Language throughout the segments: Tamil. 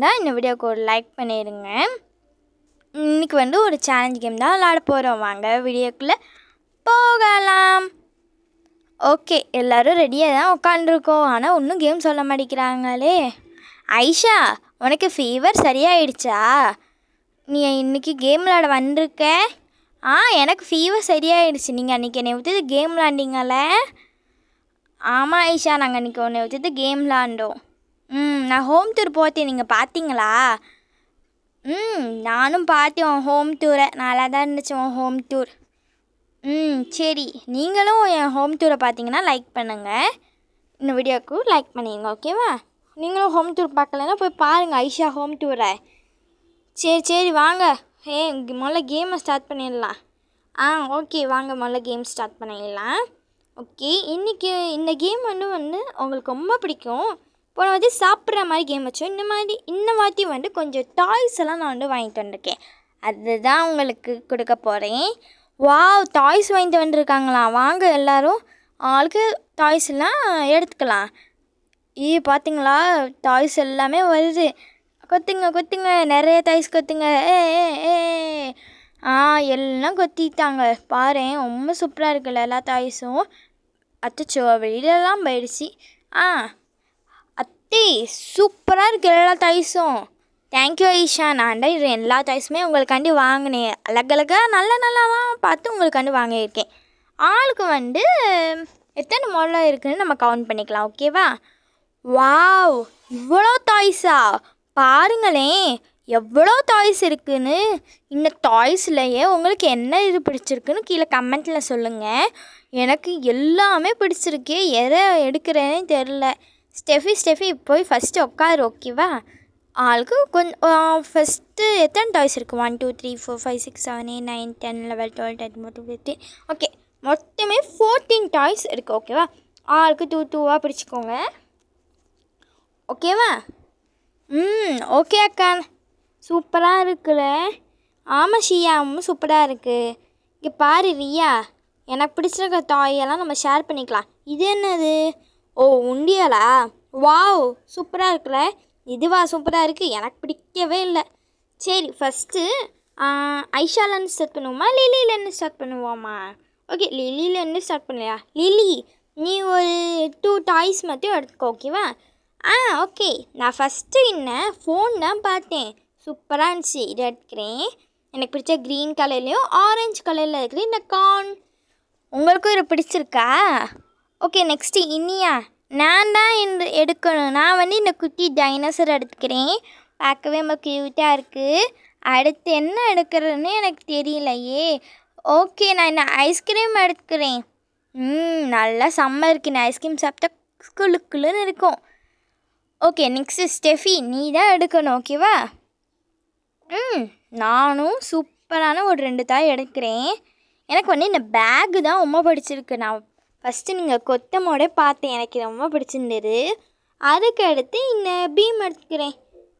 பிடிச்சிருந்தா இந்த வீடியோக்கு ஒரு லைக் பண்ணிடுங்க இன்றைக்கி வந்து ஒரு சேலஞ்ச் கேம் தான் விளாட போகிறோம் வாங்க வீடியோக்குள்ளே போகலாம். ஓகே எல்லோரும் ரெடியாக தான் உட்காந்துருக்கோம் ஆனால் ஒன்றும் கேம் சொல்ல மாட்டேங்கிறாங்களே. ஐஷா உனக்கு ஃபீவர் சரியாயிடுச்சா? நீ இன்னைக்கு கேம் விளாட வந்திருக்க? ஆ எனக்கு ஃபீவர் சரியாயிடுச்சு. நீங்கள் அன்றைக்கி என்னை விட்டுது கேம் விளாண்டிங்கள ஆமாம் ஐஷா நாங்கள் அன்றைக்கி உன்னை விட்டுது கேம் விளாண்டோம் ம் நான் ஹோம் டூர் போத்தேன் நீங்கள் பார்த்தீங்களா ம் நானும் பார்த்தேன் உன் ஹோம் டூரை நல்லா தான் இருந்துச்சு உன் ஹோம் டூர் ம் சரி. நீங்களும் என் ஹோம் டூரை பார்த்தீங்கன்னா லைக் பண்ணுங்கள் இந்த வீடியோக்கு லைக் பண்ணிடுங்க ஓகேவா நீங்களும் ஹோம் டூர் பார்க்கலன்னா போய் பாருங்கள் ஐஷா ஹோம் டூரை சரி சரி வாங்க. ஏ முதல்ல கேமை ஸ்டார்ட் பண்ணிடலாம். ஆ ஓகே வாங்க முதல்ல கேம் ஸ்டார்ட் பண்ணிடலாம். ஓகே இன்றைக்கி இந்த கேம் வந்து வந்து உங்களுக்கு ரொம்ப பிடிக்கும். போன வாட்டி சாப்பிட்ற மாதிரி கேம் வச்சோம். இந்த மாதிரி இந்த வாட்டி வந்து கொஞ்சம் டாய்ஸ் எல்லாம் நான் வந்து வாங்கிட்டு வந்திருக்கேன். அதுதான் உங்களுக்கு கொடுக்க போகிறேன் வாவ் டாய்ஸ் வாங்கிட்டு வந்திருக்காங்களா? வாங்க எல்லோரும். ஆளுக்கு டாய்ஸ் எல்லாம் எடுத்துக்கலாம். ஈ பார்த்தீங்களா டாய்ஸ் எல்லாமே வருது. கொத்துங்க கொத்துங்க. நிறைய டாய்ஸ் கொத்துங்க. ஏ ஏ ஆ எல்லாம் கொத்திட்டாங்க. பாரு ரொம்ப சூப்பராக இருக்குல்ல எல்லா டாய்ஸும் அச்சச்சோ வெளியிலலாம் போயிடுச்சு. ஆ டேய் சூப்பராக இருக்குது எல்லா டாய்ஸும் தேங்க்யூ ஐஷா. நான் தான் இது எல்லா டாய்ஸுமே உங்களுக்காண்டி வாங்கினேன். அழகழகாக நல்ல நல்லாலாம் பார்த்து உங்களுக்காண்டி வாங்கியிருக்கேன். ஆளுக்கு வந்து எத்தனை மாடலாக இருக்குதுன்னு நம்ம கவுண்ட் பண்ணிக்கலாம் ஓகேவா வாவ் இவ்வளோ டாய்ஸா பாருங்களேன் எவ்வளோ டாய்ஸ் இருக்குன்னு. இந்த டாய்ஸ்லையே உங்களுக்கு என்ன இது பிடிச்சிருக்குன்னு கீழே கமெண்ட்டில் சொல்லுங்கள் எனக்கு எல்லாமே பிடிச்சிருக்கு எதை எடுக்கிறேனே தெரில ஸ்டெஃபி ஸ்டெஃபி போய் ஃபஸ்ட்டு உட்காரு ஓகேவா ஆளுக்கு கொஞ்சம் ஃபஸ்ட்டு எத்தனை டாய்ஸ் இருக்குது one two three four five six seven eight nine ten level twelve ten forty fifteen okay மொத்தமே ஃபோர்டீன் டாய்ஸ் இருக்குது ஓகேவா ஆளுக்கு டூ டூவாக பிடிச்சிக்கோங்க ஓகேவா ம் ஓகே அக்கா. சூப்பராக இருக்குல்ல? ஆமாம் ஷியா சூப்பராக இருக்குது இங்கே பாரு ரியா. எனக்கு பிடிச்சிருக்க டாயெல்லாம் நம்ம ஷேர் பண்ணிக்கலாம். இது என்னது? ஓ உண்டியலா? வாவ் சூப்பராக இருக்குல்ல. இதுவா சூப்பராக இருக்குது எனக்கு பிடிக்கவே இல்லை. சரி ஃபஸ்ட்டு ஐஷாலேருந்து ஸ்டார்ட் பண்ணுவோமா? லிலிலேருந்து ஸ்டார்ட் பண்ணுவோமா? ஓகே லிலிலேருந்து ஸ்டார்ட் பண்ணலையா? லிலி நீ ஒரு டூ டாய்ஸ் மட்டும் எடுத்துக்கோ ஓகேவா ஆ ஓகே நான் ஃபஸ்ட்டு என்ன ஃபோன் தான் பார்த்தேன். சூப்பராக இருந்துச்சு. இதை எடுத்துக்கிறேன் எனக்கு பிடிச்ச க்ரீன் கலர்லேயும் ஆரஞ்சு கலரில் இருக்கிற இந்த கார்ன் உங்களுக்கும் இது பிடிச்சிருக்கா? Okay next Iniya. நான் தான் இந்த எடுக்கணும். நான் வந்து இந்த குட்டி டைனோசர் எடுத்துக்கிறேன். பார்க்கவே ரொம்ப க்யூட்டாக இருக்குது அடுத்து என்ன எடுக்கிறதுன்னு எனக்கு தெரியலையே. ஓகே நான் இந்த ஐஸ்கிரீம் எடுத்துக்கிறேன். ம் நல்லா சம்மருக்கு இந்த ஐஸ்கிரீம் சாப்பிட்டா குளுக்குள்ளுன்னு இருக்கும். ஓகே நெக்ஸ்ட்டு ஸ்டெஃபி நீ தான் எடுக்கணும் ஓகேவா ம் நானும் சூப்பரான ஒரு ரெண்டு தாய் எடுக்கிறேன். எனக்கு வந்து இந்த பேக்கு தான் ரொம்ப பிடிச்சிருக்கு. நான் ஃபஸ்ட்டு நீங்கள் கொத்தமோட பார்த்தேன். எனக்கு ரொம்ப பிடிச்சிருந்தது. அதுக்கு அடுத்து இந்த பீம் எடுத்துக்கிறேன்.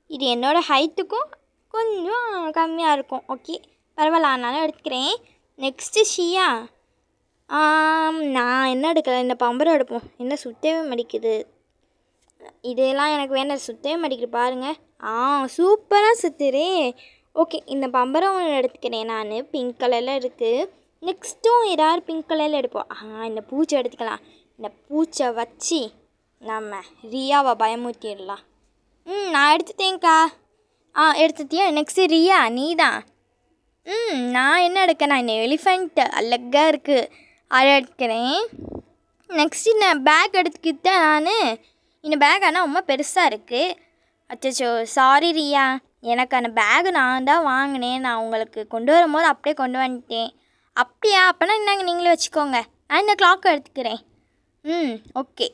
இது என்னோடய ஹைட்டுக்கும் கொஞ்சம் கம்மியாக இருக்கும். ஓகே பரவாயில்ல ஆனாலும் எடுத்துக்கிறேன். நெக்ஸ்ட்டு ஷியா. நான் என்ன எடுக்கல இந்த பம்பரம் எடுப்போம். என்ன சுத்தவே மடிக்குது? இதெல்லாம் எனக்கு வேண்டாம். சுத்தவே மடிக்குது. பாருங்கள் ஆ சூப்பராக சுத்துறே ஓகே இந்த பம்பரம் ஒன்று எடுத்துக்கிறேன். நான். பிங்க் கலரில் இருக்குது நெக்ஸ்ட்டும் ஏதாவது பிங்க் கலரில் எடுப்போம். ஆ இந்த பூச்சை எடுத்துக்கலாம். இந்த பூச்சை வச்சு நம்ம ரியாவை பயமுறுத்திடலாம். ம் நான் எடுத்துட்டேன்க்கா. ஆ எடுத்துட்டியா? நெக்ஸ்ட்டு ரியா நீ தான் ம் நான் என்ன எடுக்க நான் இந்த எலிஃபெண்ட் அழகாக இருக்குது அதை எடுக்கிறேன். நெக்ஸ்ட்டு நான் பேக் எடுத்துக்கிட்டேன் நான் இந்த பேக் ஆனால் ரொம்ப பெருசாக இருக்குது அச்சச்சோ சாரி ரியா. எனக்கு அந்த பேக் நான் தான் வாங்கினேன். நான் உங்களுக்கு கொண்டு வரும்போது அப்படியே கொண்டு வந்துட்டேன். அப்படியா? அப்போனா இந்தாங்க நீங்களே வச்சுக்கோங்க. நான் இந்த கிளாக் எடுத்துக்கிறேன். ம் ஓகே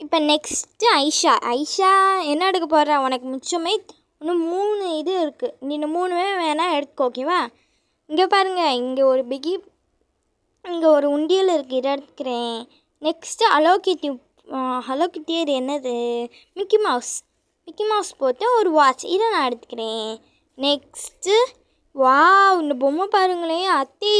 இப்போ நெக்ஸ்ட்டு ஐஷா. ஐஷா என்ன எடுக்க போகிற உனக்கு மிச்சமே இன்னும் மூணு இது இருக்குது நீ இந்த மூணுமே வேணால் எடுத்துக்கோ ஓகேவா இங்கே பாருங்கள் இங்கே ஒரு பிகி இங்கே ஒரு உண்டியல் இருக்குது இதை எடுத்துக்கிறேன். நெக்ஸ்ட்டு அலோகித்தி அலோகித்தி இது என்னது? மிக்கி மவுஸ் மிக்கி மவுஸ் போட்டு ஒரு வாட்ச் இதை நான் எடுத்துக்கிறேன். நெக்ஸ்ட்டு வா இந்த பொம்மை பாருங்களேன் அத்தி.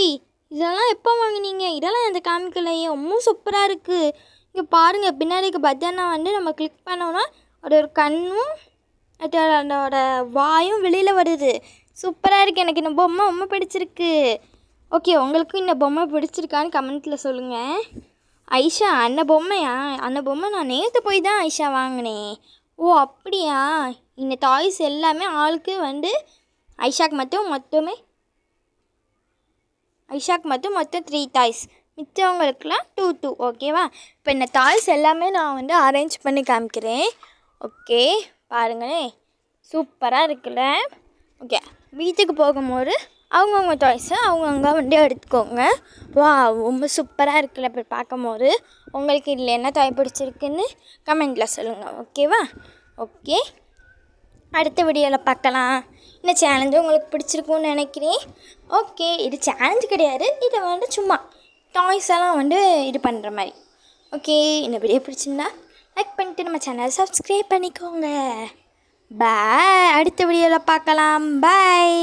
இதெல்லாம் எப்போ வாங்குனீங்க? இதெல்லாம் எனக்கு காமிக்கலையே ரொம்ப சூப்பராக இருக்குது இங்கே பாருங்கள் பின்னாடிக்கு பட்டனை வந்து நம்ம கிளிக் பண்ணோன்னா அதோட ஒரு கண்ணும் அதோட அதோட வாயும் வெளியில் வருது. சூப்பராக இருக்குது எனக்கு இந்த பொம்மை ரொம்ப பிடிச்சிருக்கு. ஓகே உங்களுக்கும் இந்த பொம்மை பிடிச்சிருக்கான்னு கமெண்ட்டில் சொல்லுங்கள் ஐஷா அந்த பொம்மையா? அந்த பொம்மை நான் நேற்று போய் தான் ஐஷா வாங்கினேன். ஓ அப்படியா? இந்த டாய்ஸ் எல்லாமே ஆளுக்கு வந்து ஐஷாக்கு மட்டும் மொத்தமே ஐஷாக் மட்டும் மொத்தம் த்ரீ டாய்ஸ் மிச்சவங்களுக்குலாம் டூ டூ ஓகேவா இப்போ இந்த டாய்ஸ் எல்லாமே நான் வந்து அரேஞ்ச் பண்ணி காமிக்கிறேன். ஓகே பாருங்களேன் சூப்பராக இருக்குல்ல? ஓகே வீட்டுக்கு போகும்போது அவங்கவுங்க டாய்ஸை அவங்கவுங்க வந்து எடுத்துக்கோங்க. வா ரொம்ப சூப்பராக இருக்குல்ல இப்போ பார்க்கும்போது. உங்களுக்கு இதில் என்ன டாய் பிடிச்சிருக்குன்னு கமெண்ட்டில் சொல்லுங்கள் ஓகேவா ஓகே அடுத்த வீடியோவில் பார்க்கலாம். இந்த சேலஞ்சு உங்களுக்கு பிடிச்சிருக்கும்னு நினைக்கிறேன். ஓகே இது சேலஞ்சு கிடையாது. இதை வந்து சும்மா டாய்ஸ் எல்லாம் வந்து இது பண்ணுற மாதிரி. ஓகே இந்த வீடியோ பிடிச்சிருந்தா லைக் பண்ணிட்டு நம்ம சேனலை சப்ஸ்கிரைப் பண்ணிக்கோங்க. பாய் அடுத்த வீடியோவில் பார்க்கலாம். பாய்